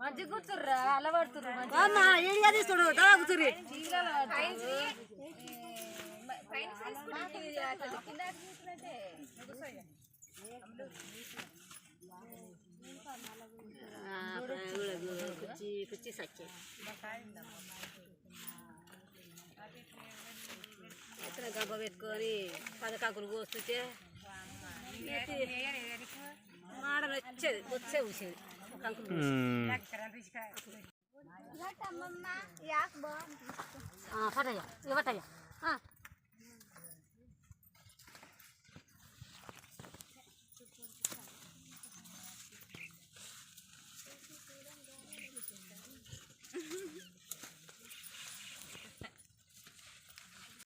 మంచి కూర్చుర్రా అలవాడుతుర్రు ఏడిగా కుర్చీ కుర్చీ సచ్చే గంప పెట్టుకొని పదకాకులు కోస్తుంటే మాడ వచ్చేది వచ్చే ఊసేది కంకులు పట్టయ్య ఇక పట్టయ్య